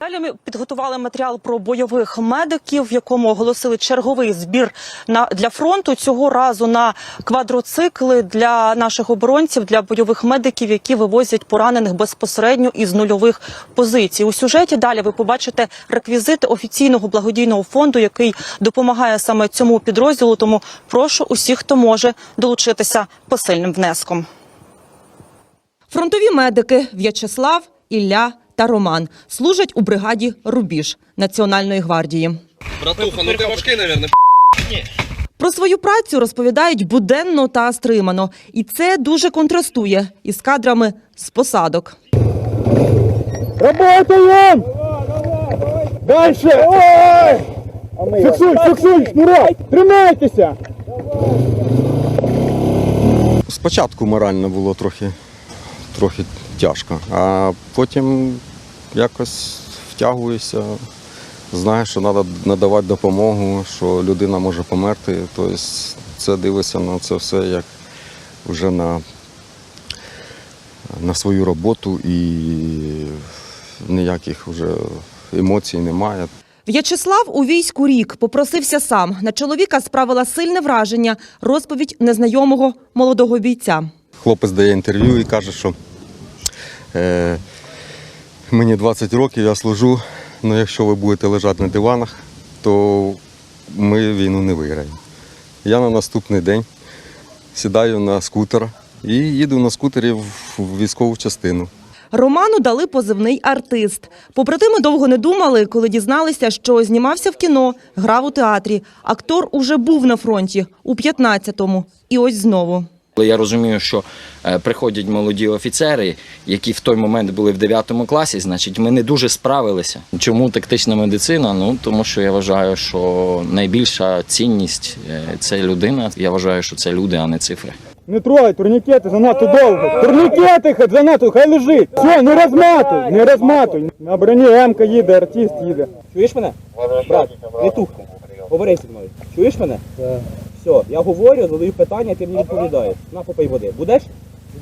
Далі ми підготували матеріал про бойових медиків, в якому оголосили черговий збір на для фронту. Цього разу на квадроцикли для наших оборонців, для бойових медиків, які вивозять поранених безпосередньо із нульових позицій. У сюжеті далі ви побачите реквізити офіційного благодійного фонду, який допомагає саме цьому підрозділу. Тому прошу усіх, хто може долучитися посильним внеском. Фронтові медики В'ячеслав, Ілля та Роман служать у бригаді Рубіж Національної гвардії. Братуха, ну ти важкий, наверное. Про свою працю розповідають буденно та стримано, і це дуже контрастує із кадрами з посадок. Работаем! Дальше! Ой! Фіксуй, фіксуй, шнурок! Тримайтеся! Спочатку морально було трохи, трохи тяжко, а потім якось втягуєшся, знаєш, що треба надавати допомогу, що людина може померти. Тобто це дивишся на це все як вже на, на свою роботу і ніяких вже емоцій немає. В'ячеслав у війську рік попросився сам. На чоловіка справила сильне враження розповідь незнайомого молодого бійця. Хлопець дає інтерв'ю і каже, що е, мені 20 років, я служу, але якщо ви будете лежати на диванах, то ми війну не виграємо. Я на наступний день сідаю на скутер і їду на скутері в військову частину. Роману дали позивний артист. Побратими довго не думали, коли дізналися, що знімався в кіно, грав у театрі. Актор уже був на фронті у 15-му. І ось знову. Але я розумію, що е, приходять молоді офіцери, які в той момент були в 9 класі, значить, ми не дуже справилися. Чому тактична медицина? Ну тому що я вважаю, що найбільша цінність е, це людина. Я вважаю, що це люди, а не цифри. Не трогай, турнікети занадто довго. Турнікети хай занадто, хай лежить. Все, не розматуй, не розматуй. На броні М-ка їде, артист їде. Чуєш мене? Брат, не. Говори зі мною. Чуєш мене? Так. Все, я говорю, задаю питання, ти мені відповідаєш. На попий води. Будеш?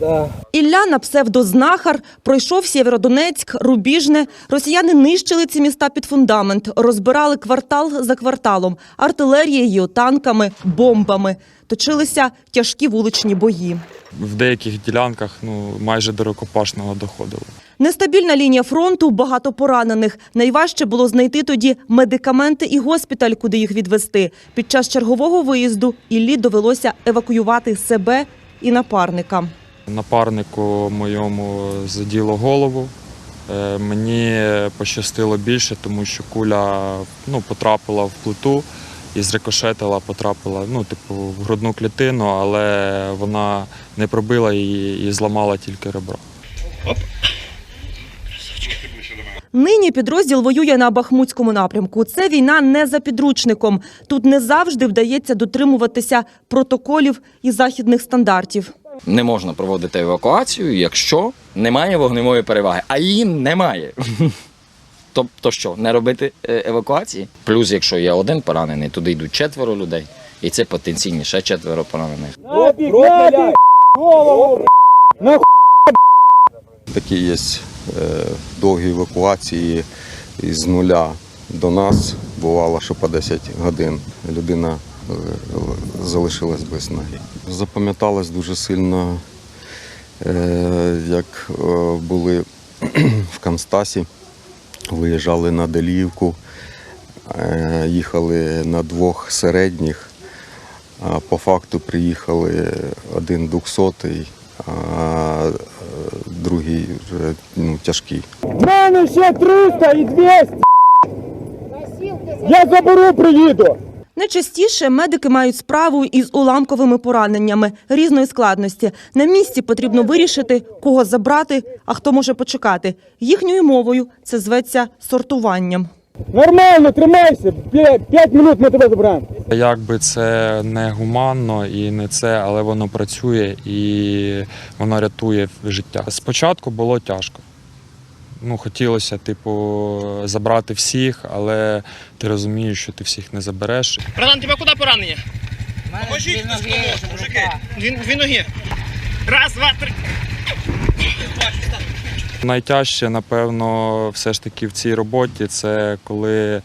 Да. Ілля на псевдознахар пройшов Сєвєродонецьк, Рубіжне. Росіяни нищили ці міста під фундамент, розбирали квартал за кварталом, артилерією, танками, бомбами. Точилися тяжкі вуличні бої. в деяких ділянках ну майже до рукопашного доходило. Нестабільна лінія фронту, багато поранених. Найважче було знайти тоді медикаменти і госпіталь, куди їх відвести. Під час чергового виїзду Іллі довелося евакуювати себе і напарника. Напарнику моєму заділо голову. Е, Мені пощастило більше, тому що куля ну, потрапила в плиту і зрикошетила, потрапила ну, типу, в грудну клітину, але вона не пробила її і зламала тільки ребро. Нині підрозділ воює на Бахмутському напрямку. Це війна не за підручником. Тут не завжди вдається дотримуватися протоколів і західних стандартів. Не можна проводити евакуацію, якщо немає вогневої переваги, а її немає. Тобто що, не робити е, евакуації? Плюс, якщо є один поранений, туди йдуть четверо людей, і це потенційні ще четверо поранених. Голову. Такі є е, довгі евакуації із нуля до нас. Бувало, що по 10 годин людина е, залишилась без ноги. Запам'яталось дуже сильно, е, як були в Констасі, виїжджали на Деліївку, їхали на двох середніх. По факту приїхали один двохсотий, другий вже ну, тяжкий. В мене ще 300 і 200. Я заберу, приїду. Найчастіше медики мають справу із уламковими пораненнями різної складності. На місці потрібно вирішити, кого забрати, а хто може почекати. Їхньою мовою це зветься сортуванням. Нормально, тримайся. П'ять п'ять минут ми тебе забираємо. Якби це не гуманно і не це, але воно працює і воно рятує життя. Спочатку було тяжко. Ну, хотілося, типу, забрати всіх, але ти розумієш, що ти всіх не забереш. Братан, тебе куди поранення? Поможіть, хто може, мужики. Дві, дві ноги. Раз, два, три. Найтяжче, напевно, все ж таки в цій роботі це коли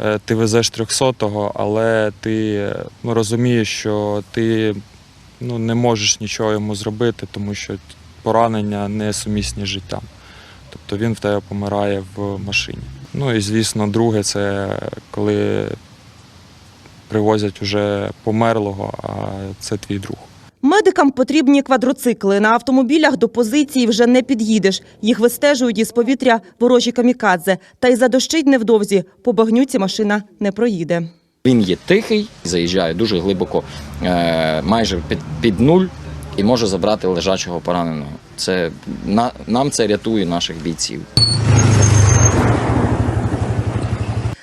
е, ти везеш 300-го, але ти е, ну, розумієш, що ти ну, не можеш нічого йому зробити, тому що поранення не сумісні з життям. Тобто він в тебе помирає в машині. Ну і звісно, друге, це коли привозять уже померлого, а це твій друг. Медикам потрібні квадроцикли. На автомобілях до позиції вже не під'їдеш. Їх вистежують із повітря ворожі камікадзе. Та й задощить невдовзі. По багнюці машина не проїде. Він є тихий, заїжджає дуже глибоко, е, майже під, під нуль, і може забрати лежачого пораненого. Це на, нам це рятує наших бійців.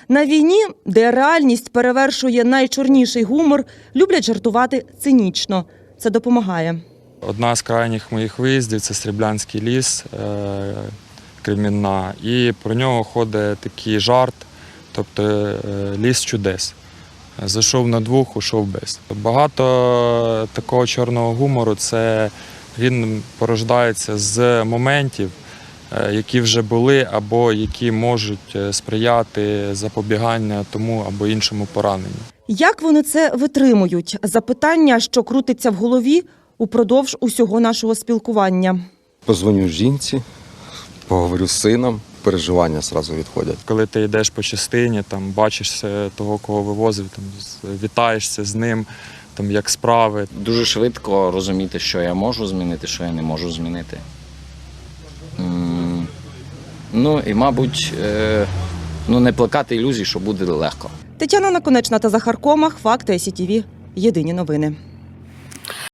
На війні, де реальність перевершує найчорніший гумор, люблять жартувати цинічно. Це допомагає. Одна з крайніх моїх виїздів це Сріблянський ліс е, Кремінна. І про нього ходить такий жарт, тобто е, ліс чудес. Зайшов на двох, ушов без. Багато такого чорного гумору він порождається з моментів, е, які вже були, або які можуть сприяти запобіганню тому або іншому пораненню. Як вони це витримують? Запитання, що крутиться в голові упродовж усього нашого спілкування. Позвоню жінці, поговорю з сином, переживання одразу відходять. коли ти йдеш по частині, там бачиш е, того, кого вивозив, там вітаєшся з ним, там як справи. Дуже швидко розуміти, що я можу змінити, що я не можу змінити. Ну і, мабуть, е, ну, не плекати ілюзій, що буде легко. Тетяна Наконечна та Захар Комах. Факти СІТІВІ. Єдині новини.